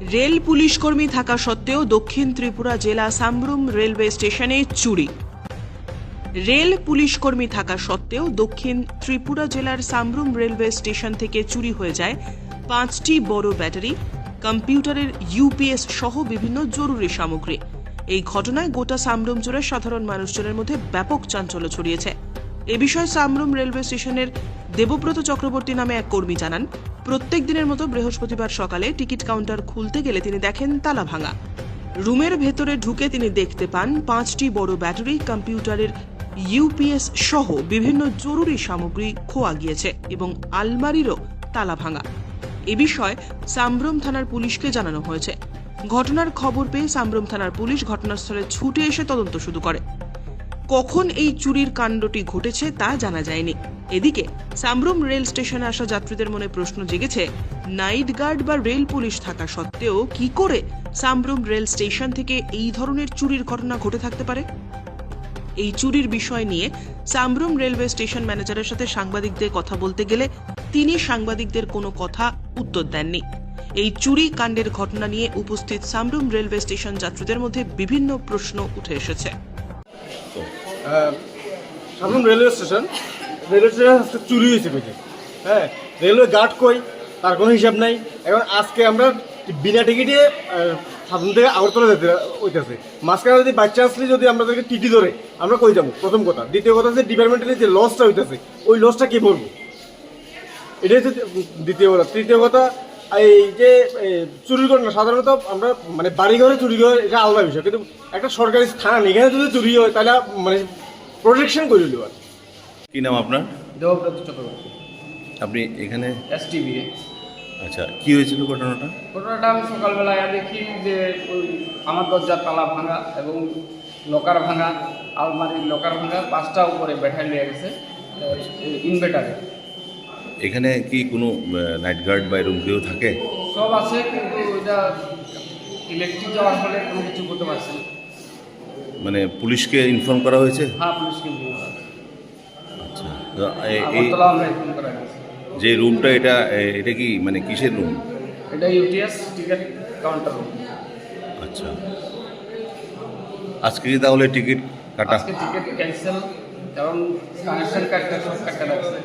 Rail police কর্মী থাকা সত্ত্বেও দক্ষিণ ত্রিপুরা জেলা সামরুম রেলওয়ে স্টেশনে চুরি। রেল পুলিশ কর্মী থাকা সত্ত্বেও দক্ষিণ ত্রিপুরা জেলার সামরুম রেলওয়ে স্টেশন থেকে চুরি হয়ে যায় পাঁচটি বড় ব্যাটারি, কম্পিউটারের ইউপিএস সহ বিভিন্ন জরুরি সামগ্রী। এই ঘটনায় গোটা সামরুম জুড়ে সাধারণ মানুষজনের মধ্যে ব্যাপক চাঞ্চল্য ছড়িয়েছে। এ বিষয়ে সামরুম রেলওয়ে স্টেশনের দেবব্রত চক্রবর্তী নামে এক কর্মী জানান, প্রত্যেক দিনের মতো বৃহস্পতিবার সকালে টিকিট কাউন্টার খুলতে গেলে তিনি দেখেন তালা ভাঙা। রুমের ভেতরে ঢুকে তিনি দেখতে পান পাঁচটি বড় ব্যাটারি, কম্পিউটারের ইউপিএস সহ বিভিন্ন জরুরি সামগ্রী খোয়া গিয়েছে এবং আলমারিরও তালা ভাঙা। এ বিষয়ে সাম্ব্রম থানার পুলিশকে জানানো হয়েছে। ঘটনার খবর পেয়ে সাম্ব্রম থানার পুলিশ ঘটনাস্থলে ছুটে এসে তদন্ত শুরু করে। কখন এই চুরির কাণ্ডটি ঘটেছে তা জানা যায়নি। এদিকে, সামরুম রেল স্টেশনে আসা যাত্রীদের মনে প্রশ্ন জেগেছে, নাইট গার্ড বা রেল পুলিশ থাকা সত্ত্বেও কি করে সামরুম রেল স্টেশন থেকে এই ধরনের চুরির ঘটনা ঘটে থাকতে পারে? এই চুরির বিষয় নিয়ে সামরুম রেলওয়ে স্টেশন ম্যানেজারের সাথে সাংবাদিকদের কথা বলতে গেলে তিনি সাংবাদিকদের কোনো কথা উত্তর দেননি। এই চুরি কাণ্ডের ঘটনা নিয়ে উপস্থিত সামরুম রেলওয়ে স্টেশন যাত্রীদের মধ্যে বিভিন্ন প্রশ্ন উঠে এসেছে। সামনে রেলওয়ে স্টেশন রেলওয়ে স্টেশন চুরি হয়েছে বেশি হ্যাঁ রেলওয়ে গার্ড কই তার কোনো হিসাব নাই। এখন আজকে আমরা বিনা টিকিটে সাধারণ থেকে আগরতলা যেতে হইতেছে। মাঝখানে যদি বাচ্চা আসলে যদি আমাদেরকে টিটি ধরে আমরা কই যাব? প্রথম কথা। দ্বিতীয় কথা হচ্ছে ডিপার্টমেন্টের যে লসটা হইতেছে ওই লসটা কে বলব? এটাই হচ্ছে দ্বিতীয় কথা। তৃতীয় কথা এই যে এ, চুরির ঘটনা সাধারণত আমরা মানে বাড়ি ঘরে চুরি করে এটা আলাদা বিষয়। কিন্তু একটা সরকারি স্থান এখানে যদি চুরি হয় তাহলে মানে প্রোটেকশন করে দিল আর কি নাম আপনার? দেবব্রত চক্রবর্তী। আপনি এখানে? এস টিভি আচ্ছা কি হয়েছিল ঘটনাটা? ঘটনাটা আমি সকালবেলায় দেখি যে ওই আমার দরজার তালা ভাঙা এবং লকার ভাঙা আলমারির লকার ভাঙা পাঁচটা উপরে ব্যাটারি লেগে গেছে ইনভার্টারে এখানে কি কোনো নাইট গার্ড বা এরকম কেউ থাকে? সব আছে কিন্তু ওইটা ইলেকট্রিক যাওয়ার ফলে কোনো কিছু করতে পারছে না। মানে পুলিশকে ইনফর্ম করা হয়েছে? হ্যাঁ পুলিশকে আচ্ছা এই যে রুমটা এটা এটা কি মানে কিসের রুম? এটা ইউটিএস টিকিট কাউন্টার আচ্ছা। আজকে কি তাহলে টিকিট কাটা? আজকে টিকিট ক্যান্সেল এবং কানেকশন কার্ডটা সব কাটা লাগছে।